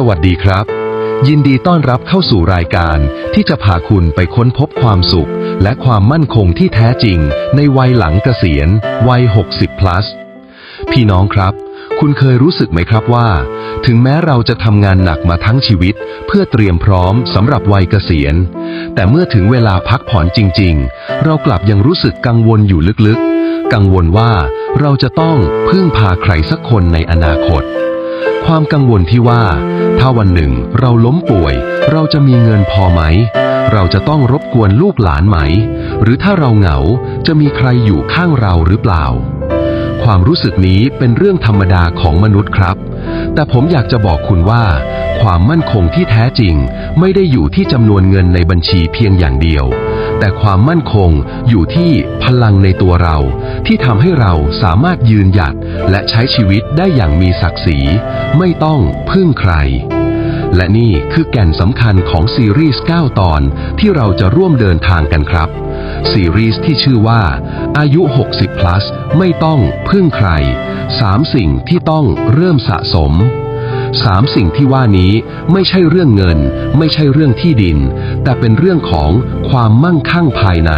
สวัสดีครับ ยินดีต้อนรับเข้าสู่รายการที่จะพาคุณไปค้นพบความสุข และความมั่นคงที่แท้จริง ในวัยหลังเกษียณ วัย 60 plus พี่น้องครับ คุณเคยรู้สึกไหมครับว่า ถึงแม้เราจะทำงานหนักมาทั้งชีวิต เพื่อเตรียมพร้อมสำหรับวัยเกษียณ แต่เมื่อถึงเวลาพักผ่อนจริง ๆ เรากลับยังรู้สึกกังวลอยู่ลึกๆ กังวลว่าเราจะต้องพึ่งพาใครสักคนในอนาคต ความกังวลที่ว่าาวันหนึ่งเราล้มป่วย เราจะมีเงินพอไหม เราจะต้องรบกวนลูกหลานไหม หรือถ้าเราเหงาจะมีใครอยู่ข้างเราหรือเปล่า ความรู้สึกนี้เป็นเรื่องธรรมดาของมนุษย์ครับ แต่ผมอยากจะบอกคุณว่า ความมั่นคงที่แท้จริง ไม่ได้อยู่ที่จำนวนเงินในบัญชีเพียงอย่างเดียว แต่ความมั่นคงอยู่ที่พลังในตัวเรา ที่ทำให้เราสามารถยืนหยัดและใช้ชีวิตได้อย่างมีศักดิ์ศรี ไม่ต้องพึ่งใคร และนี่คือแก่นสำคัญของซีรีส์ 9 ตอนที่เราจะร่วมเดินทางกันครับ ซีรีส์ที่ชื่อว่า อายุ 60 plus ไม่ต้องพึ่งใคร 3 สิ่งที่ต้องเริ่มสะสมสามสิ่งที่ว่านี้ไม่ใช่เรื่องเงิน ไม่ใช่เรื่องที่ดิน แต่เป็นเรื่องของความมั่งคั่งภายใน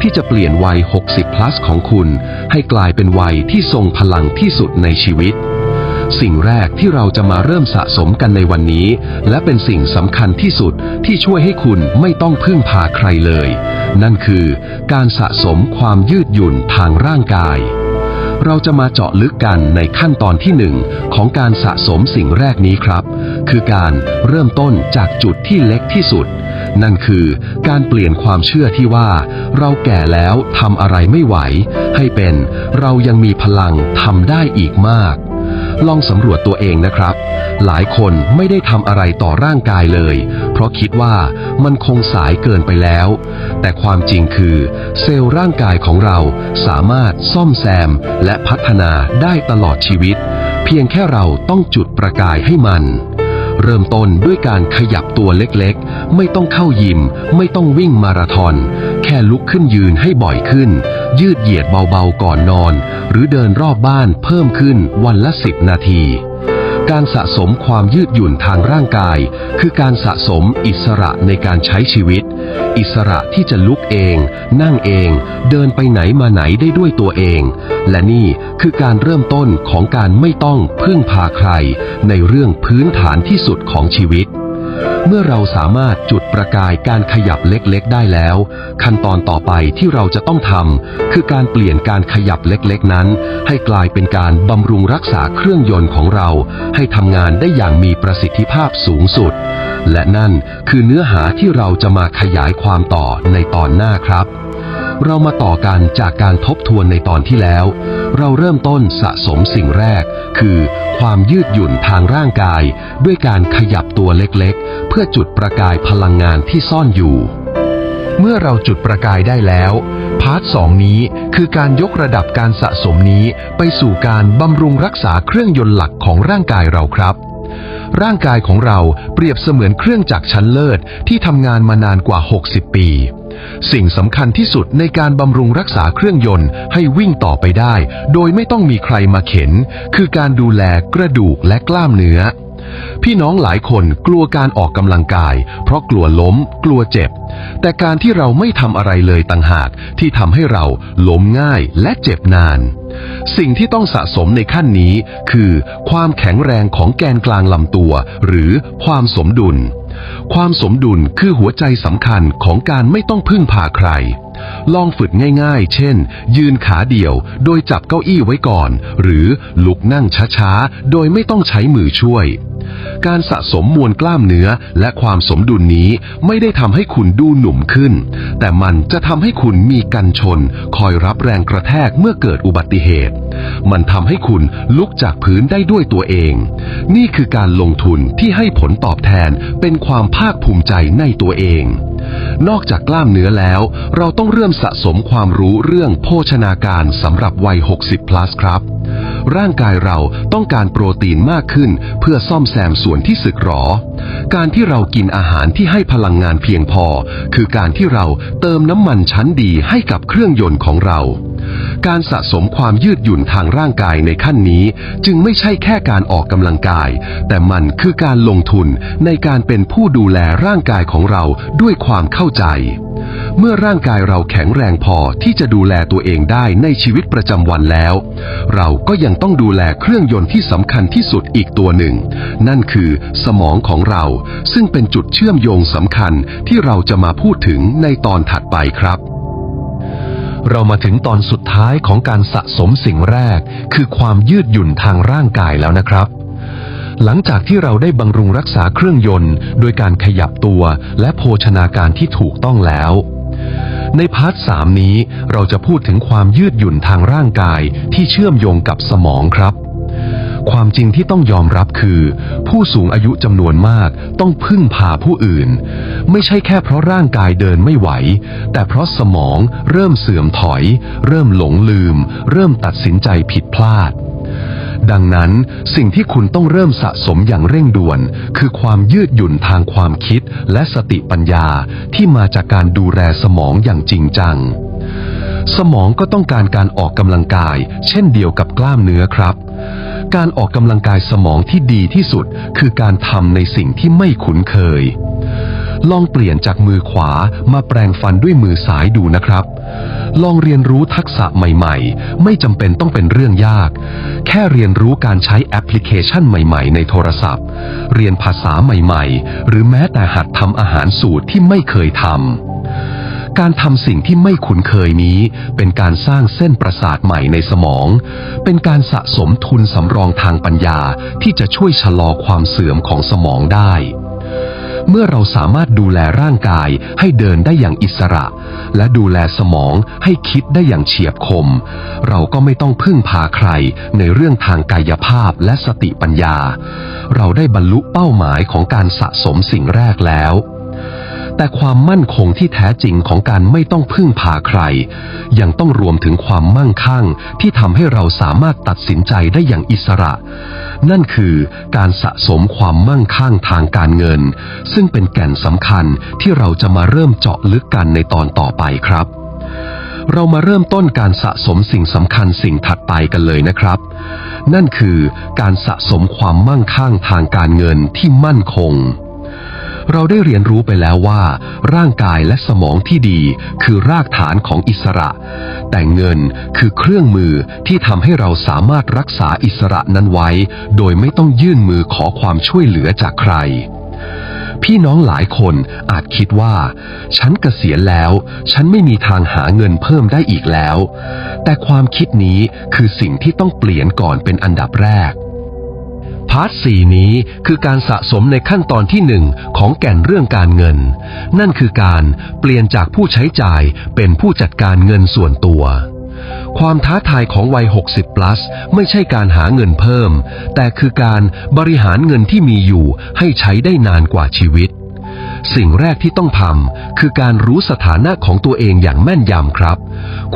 ที่จะเปลี่ยนวัย 60 plus ของคุณ ให้กลายเป็นวัยที่ทรงพลังที่สุดในชีวิต สิ่งแรกที่เราจะมาเริ่มสะสมกันในวันนี้ และเป็นสิ่งสำคัญที่สุดที่ช่วยให้คุณไม่ต้องพึ่งพาใครเลย นั่นคือการสะสมความยืดหยุ่นทางร่างกาย เราจะมาเจาะลึกกันในขั้นตอนที่หนึ่งของการสะสมสิ่งแรกนี้ครับ คือการเริ่มต้นจากจุดที่เล็กที่สุด นั่นคือการเปลี่ยนความเชื่อที่ว่า เราแก่แล้วทำอะไรไม่ไหว ให้เป็นเรายังมีพลังทำได้อีกมาก ลองสำรวจตัวเองนะครับ หลายคนไม่ได้ทำอะไรต่อร่างกายเลย เพราะคิดว่ามันคงสายเกินไปแล้ว แต่ความจริงคือ เซลล์ร่างกายของเราสามารถซ่อมแซมและพัฒนาได้ตลอดชีวิต เพียงแค่เราต้องจุดประกายให้มัน เริ่มต้นด้วยการขยับตัวเล็กๆ ไม่ต้องเข้ายิม ไม่ต้องวิ่งมาราธอน แค่ลุกขึ้นยืนให้บ่อยขึ้น ยืดเหยียดเบาๆก่อนนอน หรือเดินรอบบ้านเพิ่มขึ้นวันละสิบนาที การสะสมความยืดหยุ่นทางร่างกาย คือการสะสมอิสระในการใช้ชีวิต อิสระที่จะลุกเอง นั่งเอง เดินไปไหนมาไหนได้ด้วยตัวเอง และนี่คือการเริ่มต้นของการไม่ต้องพึ่งพาใคร ในเรื่องพื้นฐานที่สุดของชีวิต เมื่อเราสามารถจุดประกายการขยับเล็กๆ ได้แล้ว ขั้นตอนต่อไปที่เราจะต้องทำคือการเปลี่ยนการขยับเล็กๆ นั้น ให้กลายเป็นการบำรุงรักษาเครื่องยนต์ของเรา ให้ทำงานได้อย่างมีประสิทธิภาพสูงสุด และนั่นคือเนื้อหาที่เราจะมาขยายความต่อในตอนหน้าครับ เรามาต่อกันจากการทบทวนในตอนที่แล้ว เราเริ่มต้นสะสมสิ่งแรก คือความยืดหยุ่นทางร่างกาย ด้วยการขยับตัวเล็กๆ เพื่อจุดประกายพลังงานที่ซ่อนอยู่ เมื่อเราจุดประกายได้แล้ว พาร์ทสองนี้คือการยกระดับการสะสมนี้ไปสู่การบำรุงรักษาเครื่องยนต์หลักของร่างกายเราครับร่างกายของเราเปรียบเสมือนเครื่องจักรชั้นเลิศที่ทำงานมานานกว่า 60 ปี สิ่งสำคัญที่สุดในการบำรุงรักษาเครื่องยนต์ให้วิ่งต่อไปได้ โดยไม่ต้องมีใครมาเข็น คือการดูแลกระดูกและกล้ามเนื้อ พี่น้องหลายคนกลัวการออกกำลังกาย เพราะกลัวล้ม กลัวเจ็บ แต่การที่เราไม่ทำอะไรเลยต่างหาก ที่ทำให้เราล้มง่ายและเจ็บนาน สิ่งที่ต้องสะสมในขั้นนี้ คือ ความแข็งแรงของแกนกลางลำตัว หรือความสมดุล ความสมดุลคือหัวใจสำคัญของการไม่ต้องพึ่งพาใคร ลองฝึกง่ายๆ เช่น ยืนขาเดี่ยว โดยจับเก้าอี้ไว้ก่อน หรือลุกนั่งช้าๆ โดยไม่ต้องใช้มือช่วย การสะสมมวลกล้ามเนื้อและความสมดุลนี้ไม่ได้ทำให้คุณดูหนุ่มขึ้น แต่มันจะทำให้คุณมีกันชน คอยรับแรงกระแทกเมื่อเกิดอุบัติเหตุ มันทำให้คุณลุกจากพื้นได้ด้วยตัวเอง นี่คือการลงทุนที่ให้ผลตอบแทนเป็นความภาคภูมิใจในตัวเอง นอกจากกล้ามเนื้อแล้ว เราต้องเริ่มสะสมความรู้เรื่องโภชนาการสำหรับวัย 60 plus ครับ ร่างกายเราต้องการโปรตีนมากขึ้น เพื่อซ่อมแซมส่วนที่สึกหรอ การที่เรากินอาหารที่ให้พลังงานเพียงพอ คือการที่เราเติมน้ำมันชั้นดีให้กับเครื่องยนต์ของเรา การสะสมความยืดหยุ่นทางร่างกายในขั้นนี้ จึงไม่ใช่แค่การออกกำลังกาย แต่มันคือการลงทุนในการเป็นผู้ดูแลร่างกายของเราด้วยความเข้าใจ เมื่อร่างกายเราแข็งแรงพอที่จะดูแลตัวเองได้ในชีวิตประจำวันแล้ว เราก็ยังต้องดูแลเครื่องยนต์ที่สำคัญที่สุดอีกตัวหนึ่ง นั่นคือสมองของเรา ซึ่งเป็นจุดเชื่อมโยงสำคัญที่เราจะมาพูดถึงในตอนถัดไปครับ เรามาถึงตอนสุดท้ายของการสะสมสิ่งแรก คือความยืดหยุ่นทางร่างกายแล้วนะครับ หลังจากที่เราได้บำรุงรักษาเครื่องยนต์ โดยการขยับตัวและโภชนาการที่ถูกต้องแล้ว ในพาร์ทสามนี้เราจะพูดถึงความยืดหยุ่นทางร่างกายที่เชื่อมโยงกับสมองครับ ความจริงที่ต้องยอมรับคือ ผู้สูงอายุจำนวนมากต้องพึ่งพาผู้อื่น ไม่ใช่แค่เพราะร่างกายเดินไม่ไหว แต่เพราะสมองเริ่มเสื่อมถอย เริ่มหลงลืม เริ่มตัดสินใจผิดพลาด ดังนั้นสิ่งที่คุณต้องเริ่มสะสมอย่างเร่งด่วน คือความยืดหยุ่นทางความคิดและสติปัญญาที่มาจากการดูแลสมองอย่างจริงจังสมองก็ต้องการการออกกำลังกาย เช่นเดียวกับกล้ามเนื้อครับ การออกกำลังกายสมองที่ดีที่สุด คือการทำในสิ่งที่ไม่คุ้นเคย ลองเปลี่ยนจากมือขวามาแปรงฟันด้วยมือซ้ายดูนะครับ ลองเรียนรู้ทักษะใหม่ๆ ไม่จำเป็นต้องเป็นเรื่องยาก แค่เรียนรู้การใช้แอปพลิเคชันใหม่ๆ ในโทรศัพท์ เรียนภาษาใหม่ๆ หรือแม้แต่หัดทำอาหารสูตรที่ไม่เคยทำ การทำสิ่งที่ไม่คุ้นเคยนี้ เป็นการสร้างเส้นประสาทใหม่ในสมอง เป็นการสะสมทุนสำรองทางปัญญาที่จะช่วยชะลอความเสื่อมของสมองได้ เมื่อเราสามารถดูแลร่างกายให้เดินได้อย่างอิสระ และดูแลสมองให้คิดได้อย่างเฉียบคม เราก็ไม่ต้องพึ่งพาใครในเรื่องทางกายภาพและสติปัญญา เราได้บรรลุเป้าหมายของการสะสมสิ่งแรกแล้ว แต่ความมั่นคงที่แท้จริงของการไม่ต้องพึ่งพาใคร ยังต้องรวมถึงความมั่งคั่งที่ทำให้เราสามารถตัดสินใจได้อย่างอิสระ นั่นคือการสะสมความมั่งคั่งทางการเงิน ซึ่งเป็นแก่นสำคัญที่เราจะมาเริ่มเจาะลึกกันในตอนต่อไปครับเรามาเริ่มต้นการสะสมสิ่งสำคัญสิ่งถัดไปกันเลยนะครับ นั่นคือการสะสมความมั่งคั่งทางการเงินที่มั่นคง เราได้เรียนรู้ไปแล้วว่า ร่างกายและสมองที่ดีคือรากฐานของอิสระ แต่เงินคือเครื่องมือที่ทำให้เราสามารถรักษาอิสระนั้นไว้ โดยไม่ต้องยื่นมือขอความช่วยเหลือจากใครพี่น้องหลายคนอาจคิดว่า ฉันเกษียณแล้ว ฉันไม่มีทางหาเงินเพิ่มได้อีกแล้ว แต่ความคิดนี้คือสิ่งที่ต้องเปลี่ยนก่อนเป็นอันดับแรการ์ทสี่นี้คือการสะสมในขั้นตอนที่หนึ่งของแก่นเรื่องการเงิน นั่นคือการเปลี่ยนจากผู้ใช้จ่ายเป็นผู้จัดการเงินส่วนตัว ความท้าทายของวัย 60 plus ไม่ใช่การหาเงินเพิ่ม แต่คือการบริหารเงินที่มีอยู่ให้ใช้ได้นานกว่าชีวิต สิ่งแรกที่ต้องทำคือการรู้สถานะของตัวเองอย่างแม่นยำครับ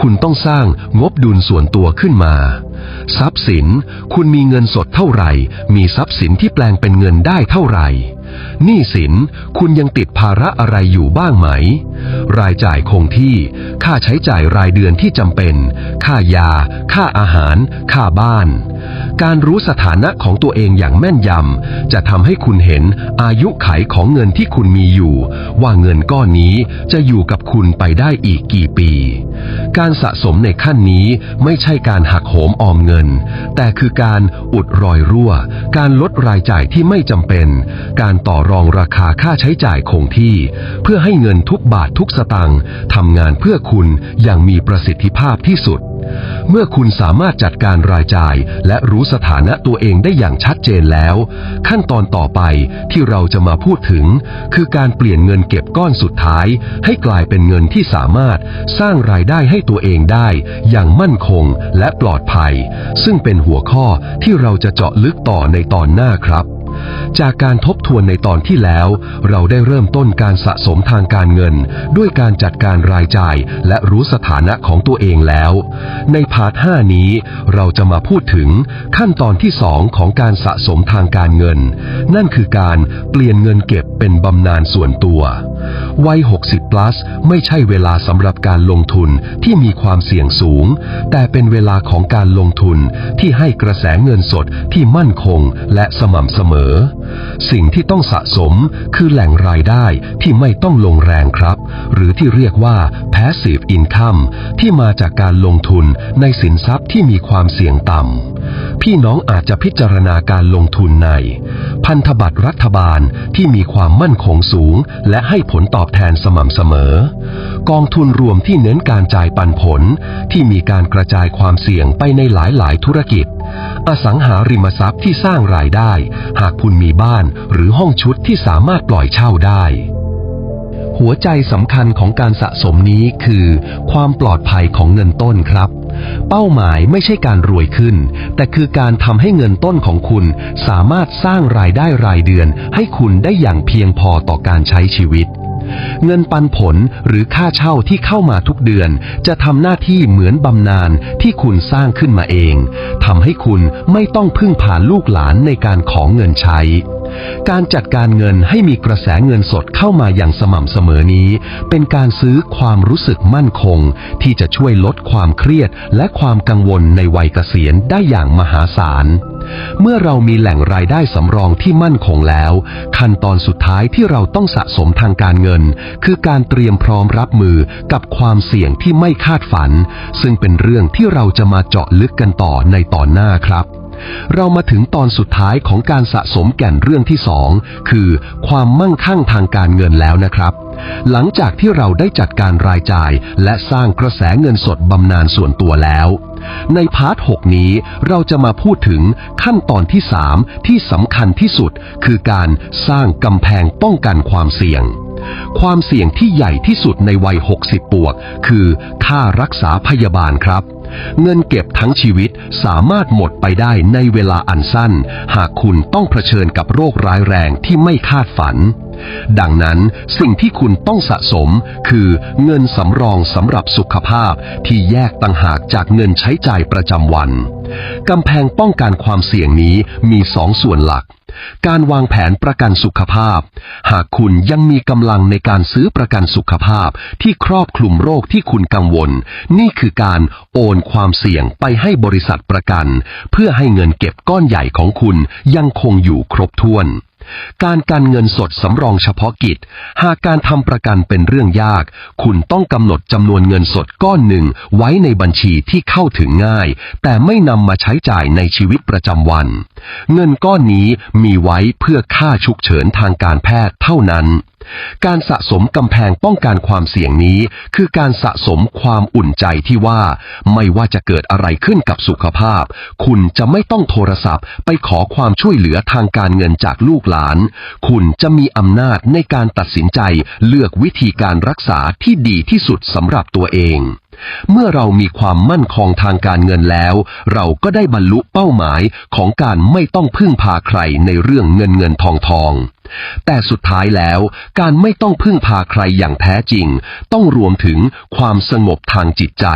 คุณต้องสร้างงบดุลส่วนตัวขึ้นมา ทรัพย์สิน คุณมีเงินสดเท่าไหร่ มีทรัพย์สินที่แปลงเป็นเงินได้เท่าไหร่หนี้สิน คุณยังติดภาระอะไรอยู่บ้างไหม รายจ่ายคงที่ ค่าใช้จ่ายรายเดือนที่จำเป็น ค่ายา ค่าอาหาร ค่าบ้านการรู้สถานะของตัวเองอย่างแม่นยำ จะทำให้คุณเห็นอายุไขของเงินที่คุณมีอยู่ ว่าเงินก้อนนี้จะอยู่กับคุณไปได้อีกกี่ปี การสะสมในขั้นนี้ไม่ใช่การหักโหมออมเงิน แต่คือการอุดรอยรั่ว การลดรายจ่ายที่ไม่จำเป็น การต่อรองราคาค่าใช้จ่ายคงที่ เพื่อให้เงินทุกบาททุกสตางค์ทำงานเพื่อคุณอย่างมีประสิทธิภาพที่สุด เมื่อคุณสามารถจัดการรายจ่าย และรู้สถานะตัวเองได้อย่างชัดเจนแล้ว ขั้นตอนต่อไปที่เราจะมาพูดถึง คือการเปลี่ยนเงินเก็บก้อนสุดท้าย ให้กลายเป็นเงินที่สามารถสร้างรายได้ให้ตัวเองได้ อย่างมั่นคงและปลอดภัย ซึ่งเป็นหัวข้อที่เราจะเจาะลึกต่อในตอนหน้าครับ จากการทบทวนในตอนที่แล้ว เราได้เริ่มต้นการสะสมทางการเงิน ด้วยการจัดการรายจ่ายและรู้สถานะของตัวเองแล้ว ในพาร์ท 5 นี้ เราจะมาพูดถึงขั้นตอนที่ 2 ของการสะสมทางการเงิน นั่นคือการเปลี่ยนเงินเก็บเป็นบำนาญส่วนตัว วัย 60 plus ไม่ใช่เวลาสำหรับการลงทุนที่มีความเสี่ยงสูง แต่เป็นเวลาของการลงทุนที่ให้กระแสเงินสดที่มั่นคงและสม่ำเสมอ สิ่งที่ต้องสะสมคือแหล่งรายได้ที่ไม่ต้องลงแรงครับ หรือที่เรียกว่า passive income ที่มาจากการลงทุนในสินทรัพย์ที่มีความเสี่ยงต่ำ พี่น้องอาจจะพิจารณาการลงทุนใน พันธบัตรรัฐบาลที่มีความมั่นคงสูง และให้ผลตอบแทนสม่ำเสมอ กองทุนรวมที่เน้นการจ่ายปันผลที่มีการกระจายความเสี่ยงไปในหลายๆ ธุรกิจ อสังหาริมทรัพย์ที่สร้างรายได้ หากคุณมีบ้านหรือห้องชุดที่สามารถปล่อยเช่าได้ หัวใจสำคัญของการสะสมนี้คือ ความปลอดภัยของเงินต้นครับเป้าหมายไม่ใช่การรวยขึ้น แต่คือการทำให้เงินต้นของคุณสามารถสร้างรายได้รายเดือนให้คุณได้อย่างเพียงพอต่อการใช้ชีวิต เงินปันผลหรือค่าเช่าที่เข้ามาทุกเดือน จะทำหน้าที่เหมือนบำนาญที่คุณสร้างขึ้นมาเองทำให้คุณไม่ต้องพึ่งพาลูกหลานในการของเงินใช้ การจัดการเงินให้มีกระแสเงินสดเข้ามาอย่างสม่ำเสมอนี้ เป็นการซื้อความรู้สึกมั่นคง ที่จะช่วยลดความเครียดและความกังวลในวัยเกษียณได้อย่างมหาศาลเมื่อเรามีแหล่งรายได้สำรองที่มั่นคงแล้ว ขั้นตอนสุดท้ายที่เราต้องสะสมทางการเงิน คือการเตรียมพร้อมรับมือกับความเสี่ยงที่ไม่คาดฝัน ซึ่งเป็นเรื่องที่เราจะมาเจาะลึกกันต่อในตอนหน้าครับ เรามาถึงตอนสุดท้ายของการสะสมแก่นเรื่องที่สองคือ ความมั่งคั่งทางการเงินแล้วนะครับ หลังจากที่เราได้จัดการรายจ่าย และสร้างกระแสเงินสดบำนาญส่วนตัวแล้ว ในพาร์ท 6 นี้เราจะมาพูดถึงขั้นตอนที่ 3 ที่สำคัญที่สุด คือการสร้างกำแพงป้องกันความเสี่ยงความเสี่ยงที่ใหญ่ที่สุดในวัย 60 ปวก คือค่ารักษาพยาบาลครับ เงินเก็บทั้งชีวิตสามารถหมดไปได้ในเวลาอันสั้น หากคุณต้องเผชิญกับโรคร้ายแรงที่ไม่คาดฝัน ดังนั้นสิ่งที่คุณต้องสะสมคือเงินสำรองสำหรับสุขภาพที่แยกต่างหากจากเงินใช้จ่ายประจำวัน กำแพงป้องกันความเสี่ยงนี้มีสองส่วนหลัก การวางแผนประกันสุขภาพ หากคุณยังมีกำลังในการซื้อประกันสุขภาพที่ครอบคลุมโรคที่คุณกังวล นี่คือการโอนความเสี่ยงไปให้บริษัทประกัน เพื่อให้เงินเก็บก้อนใหญ่ของคุณยังคงอยู่ครบถ้วน การกันเงินสดสำรองเฉพาะกิจ หากการทำประกันเป็นเรื่องยาก คุณต้องกำหนดจำนวนเงินสดก้อนหนึ่ง ไว้ในบัญชีที่เข้าถึงง่าย แต่ไม่นำมาใช้จ่ายในชีวิตประจำวัน เงินก้อนนี้มีไว้เพื่อค่าฉุกเฉินทางการแพทย์เท่านั้น การสะสมกำแพงป้องกันความเสี่ยงนี้ คือการสะสมความอุ่นใจที่ว่า ไม่ว่าจะเกิดอะไรขึ้นกับสุขภาพ คุณจะไม่ต้องโทรศัพท์ ไปขอความช่วยเหลือทางการเงินจากลูกหลาน คุณจะมีอำนาจในการตัดสินใจเลือกวิธีการรักษาที่ดีที่สุดสำหรับตัวเอง เมื่อเรามีความมั่นคงทางการเงินแล้ว เราก็ได้บรรลุเป้าหมายของการไม่ต้องพึ่งพาใครในเรื่องเงินเงินทองทอง แต่สุดท้ายแล้ว การไม่ต้องพึ่งพาใครอย่างแท้จริง ต้องรวมถึงความสงบทางจิตใจ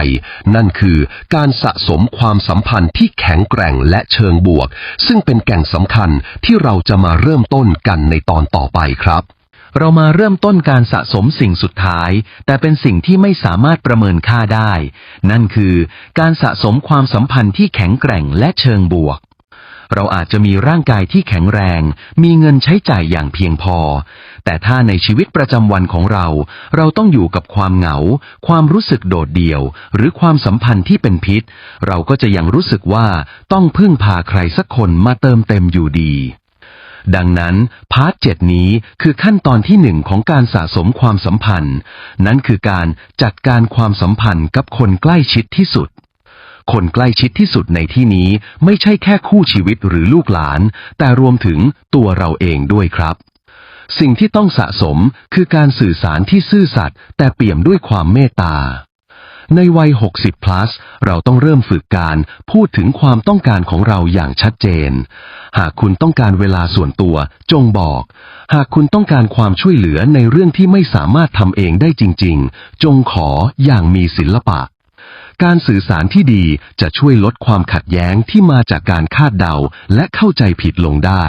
นั่นคือการสะสมความสัมพันธ์ที่แข็งแกร่งและเชิงบวก ซึ่งเป็นแก่นสำคัญที่เราจะมาเริ่มต้นกันในตอนต่อไปครับ เรามาเริ่มต้นการสะสมสิ่งสุดท้าย แต่เป็นสิ่งที่ไม่สามารถประเมินค่าได้ นั่นคือการสะสมความสัมพันธ์ที่แข็งแกร่งและเชิงบวก เราอาจจะมีร่างกายที่แข็งแรง มีเงินใช้จ่ายอย่างเพียงพอ แต่ถ้าในชีวิตประจำวันของเรา เราต้องอยู่กับความเหงา ความรู้สึกโดดเดี่ยว หรือความสัมพันธ์ที่เป็นพิษ เราก็จะยังรู้สึกว่าต้องพึ่งพาใครสักคนมาเติมเต็มอยู่ดี ดังนั้นพาร์ทเจ็ดนี้คือขั้นตอนที่หนึ่งของการสะสมความสัมพันธ์ นั่นคือการจัดการความสัมพันธ์กับคนใกล้ชิดที่สุด คนใกล้ชิดที่สุดในที่นี้ไม่ใช่แค่คู่ชีวิตหรือลูกหลาน แต่รวมถึงตัวเราเองด้วยครับ สิ่งที่ต้องสะสมคือการสื่อสารที่ซื่อสัตย์แต่เปี่ยมด้วยความเมตตา ในวัย 60 plus เราต้องเริ่มฝึกการพูดถึงความต้องการของเราอย่างชัดเจน หากคุณต้องการเวลาส่วนตัว จงบอก หากคุณต้องการความช่วยเหลือในเรื่องที่ไม่สามารถทำเองได้จริง ๆ จงขออย่างมีศิลปะ การสื่อสารที่ดีจะช่วยลดความขัดแย้งที่มาจากการคาดเดาและเข้าใจผิดลงได้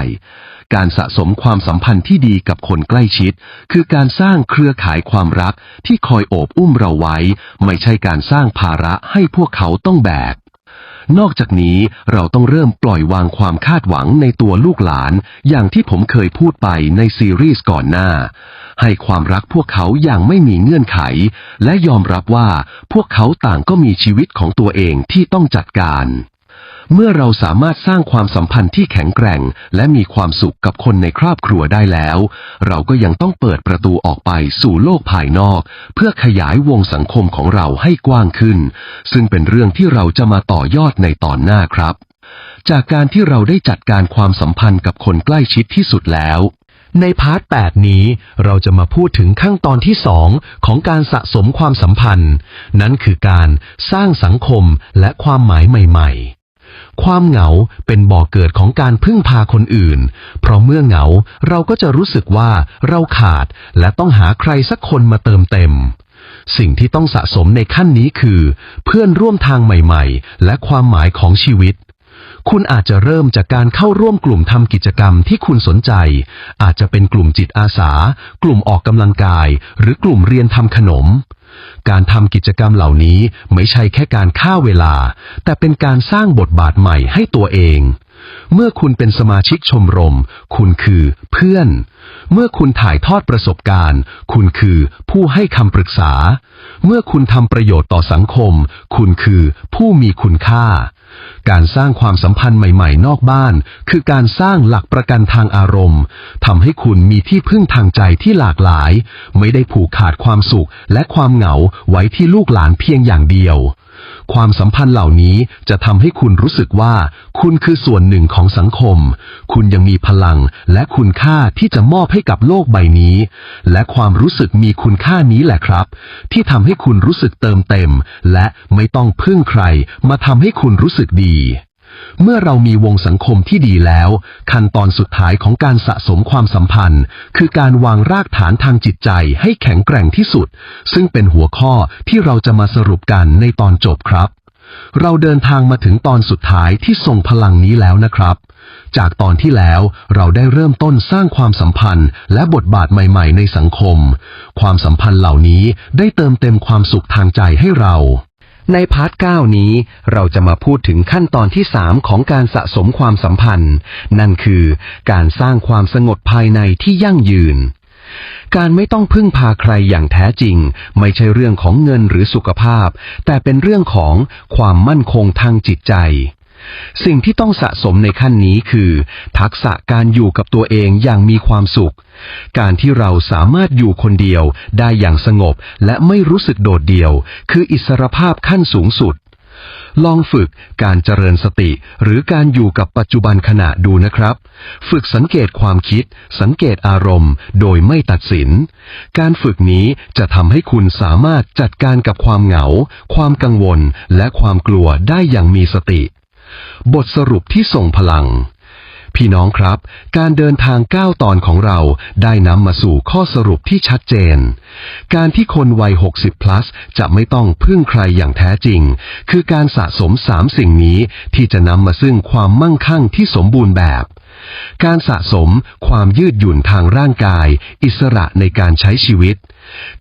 การสะสมความสัมพันธ์ที่ดีกับคนใกล้ชิด คือการสร้างเครือข่ายความรักที่คอยโอบอุ้มเราไว้ ไม่ใช่การสร้างภาระให้พวกเขาต้องแบก นอกจากนี้เราต้องเริ่มปล่อยวางความคาดหวังในตัวลูกหลาน อย่างที่ผมเคยพูดไปในซีรีส์ก่อนหน้า ให้ความรักพวกเขาอย่างไม่มีเงื่อนไข และยอมรับว่าพวกเขาต่างก็มีชีวิตของตัวเองที่ต้องจัดการ เมื่อเราสามารถสร้างความสัมพันธ์ที่แข็งแกร่ง และมีความสุขกับคนในครอบครัวได้แล้ว เราก็ยังต้องเปิดประตูออกไปสู่โลกภายนอก เพื่อขยายวงสังคมของเราให้กว้างขึ้น ซึ่งเป็นเรื่องที่เราจะมาต่อยอดในตอนหน้าครับ จากการที่เราได้จัดการความสัมพันธ์กับคนใกล้ชิดที่สุดแล้วในพาร์ท 8 นี้เราจะมาพูดถึงขั้นตอนที่ 2 ของการสะสมความสัมพันธ์ นั่นคือการสร้างสังคมและความหมายใหม่ๆ ความเหงาเป็นบ่อกเกิดของการพึ่งพาคนอื่น เพราะเมื่อเหงาเราก็จะรู้สึกว่าเราขาดและต้องหาใครสักคนมาเติมเต็ม สิ่งที่ต้องสะสมในขั้นนี้คือ เพื่อนร่วมทางใหม่ๆ และความหมายของชีวิตคุณอาจจะเริ่มจากการเข้าร่วมกลุ่มทำกิจกรรมที่คุณสนใจ อาจจะเป็นกลุ่มจิตอาสา กลุ่มออกกำลังกาย หรือกลุ่มเรียนทำขนม การทำกิจกรรมเหล่านี้ไม่ใช่แค่การฆ่าเวลา แต่เป็นการสร้างบทบาทใหม่ให้ตัวเอง เมื่อคุณเป็นสมาชิกชมรม คุณคือเพื่อน เมื่อคุณถ่ายทอดประสบการณ์ คุณคือผู้ให้คำปรึกษา เมื่อคุณทำประโยชน์ต่อสังคม คุณคือผู้มีคุณค่า การสร้างความสัมพันธ์ใหม่ๆ นอกบ้าน คือการสร้างหลักประกันทางอารมณ์ทำให้คุณมีที่พึ่งทางใจที่หลากหลาย ไม่ได้ผูกขาดความสุขและความเหงาไว้ที่ลูกหลานเพียงอย่างเดียว ความสัมพันธ์เหล่านี้จะทำให้คุณรู้สึกว่า คุณคือส่วนหนึ่งของสังคม คุณยังมีพลังและคุณค่าที่จะมอบให้กับโลกใบนี้ และความรู้สึกมีคุณค่านี้แหละครับ ที่ทำให้คุณรู้สึกเติมเต็ม และไม่ต้องพึ่งใครมาทำให้คุณรู้สึกดี เมื่อเรามีวงสังคมที่ดีแล้ว ขั้นตอนสุดท้ายของการสะสมความสัมพันธ์ คือการวางรากฐานทางจิตใจให้แข็งแกร่งที่สุด ซึ่งเป็นหัวข้อที่เราจะมาสรุปกันในตอนจบครับ เราเดินทางมาถึงตอนสุดท้ายที่ทรงพลังนี้แล้วนะครับ จากตอนที่แล้วเราได้เริ่มต้นสร้างความสัมพันธ์ และบทบาทใหม่ ๆ ในสังคม ความสัมพันธ์เหล่านี้ได้เติมเต็มความสุขทางใจให้เรา ในพาร์ท 9 นี้เราจะมาพูดถึงขั้นตอนที่ 3 ของการสะสมความสัมพันธ์ นั่นคือการสร้างความสงบภายในที่ยั่งยืน การไม่ต้องพึ่งพาใครอย่างแท้จริง ไม่ใช่เรื่องของเงินหรือสุขภาพ แต่เป็นเรื่องของความมั่นคงทางจิตใจ สิ่งที่ต้องสะสมในขั้นนี้คือ ทักษะการอยู่กับตัวเองอย่างมีความสุข การที่เราสามารถอยู่คนเดียวได้อย่างสงบและไม่รู้สึกโดดเดี่ยว คืออิสรภาพขั้นสูงสุด ลองฝึกการเจริญสติ หรือการอยู่กับปัจจุบันขณะดูนะครับ ฝึกสังเกตความคิด สังเกตอารมณ์ โดยไม่ตัดสิน การฝึกนี้จะทำให้คุณสามารถจัดการกับความเหงา ความกังวล และความกลัวได้อย่างมีสติ บทสรุปที่ส่งพลัง พี่น้องครับ การเดินทาง 9 ตอนของเราได้นำมาสู่ข้อสรุปที่ชัดเจน การที่คนวัย 60 plus จะไม่ต้องพึ่งใครอย่างแท้จริง คือการสะสม 3 สิ่งนี้ที่จะนำมาซึ่งความมั่งคั่งที่สมบูรณ์แบบการสะสมความยืดหยุ่นทางร่างกาย อิสระในการใช้ชีวิต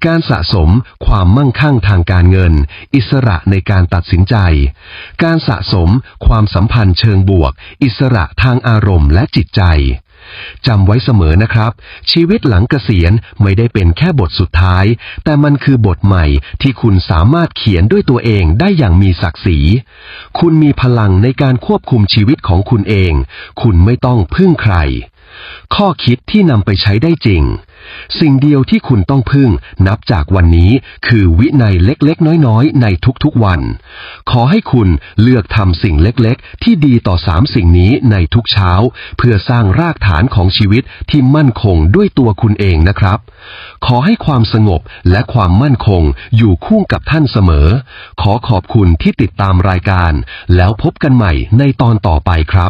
การสะสมความมั่งคั่งทางการเงิน อิสระในการตัดสินใจ การสะสมความสัมพันธ์เชิงบวก อิสระทางอารมณ์และจิตใจจำไว้เสมอนะครับ ชีวิตหลังเกษียณไม่ได้เป็นแค่บทสุดท้าย แต่มันคือบทใหม่ที่คุณสามารถเขียนด้วยตัวเองได้อย่างมีศักดิ์ศรี คุณมีพลังในการควบคุมชีวิตของคุณเอง คุณไม่ต้องพึ่งใคร ข้อคิดที่นำไปใช้ได้จริง สิ่งเดียวที่คุณต้องพึ่งนับจากวันนี้คือวินัยเล็กๆ น้อยๆ ในทุกๆวัน ขอให้คุณเลือกทำสิ่งเล็กๆ ที่ดีต่อสามสิ่งนี้ในทุกเช้า เพื่อสร้างรากฐานของชีวิตที่มั่นคงด้วยตัวคุณเองนะครับ ขอให้ความสงบและความมั่นคงอยู่คู่กับท่านเสมอ ขอขอบคุณที่ติดตามรายการ แล้วพบกันใหม่ในตอนต่อไปครับ